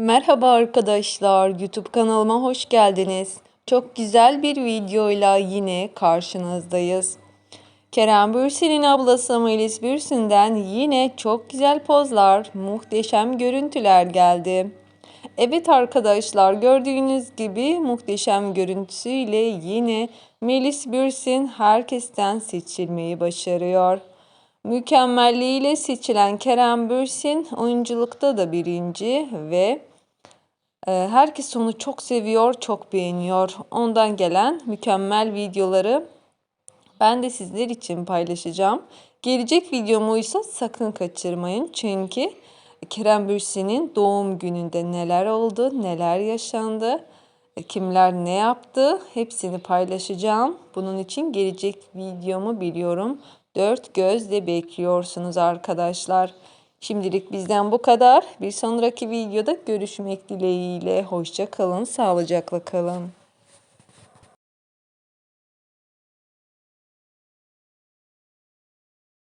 Merhaba arkadaşlar, YouTube kanalıma hoş geldiniz. Çok güzel bir videoyla yine karşınızdayız. Kerem Bürsin'in ablası Melis Bürsin'den yine çok güzel pozlar, muhteşem görüntüler geldi. Evet arkadaşlar gördüğünüz gibi muhteşem görüntüsüyle yine Melis Bürsin herkesten seçilmeyi başarıyor. Mükemmelliğiyle seçilen Kerem Bürsin oyunculukta da birinci ve e, herkes onu çok seviyor, çok beğeniyor. Ondan gelen mükemmel videoları ben de sizler için paylaşacağım. Gelecek videomu ise sakın kaçırmayın. Çünkü Kerem Bürsin'in doğum gününde neler oldu, neler yaşandı, kimler ne yaptı hepsini paylaşacağım. Bunun için gelecek videomu biliyorum. Dört gözle bekliyorsunuz arkadaşlar. Şimdilik bizden bu kadar. Bir sonraki videoda görüşmek dileğiyle. Hoşça kalın, sağlıcakla kalın.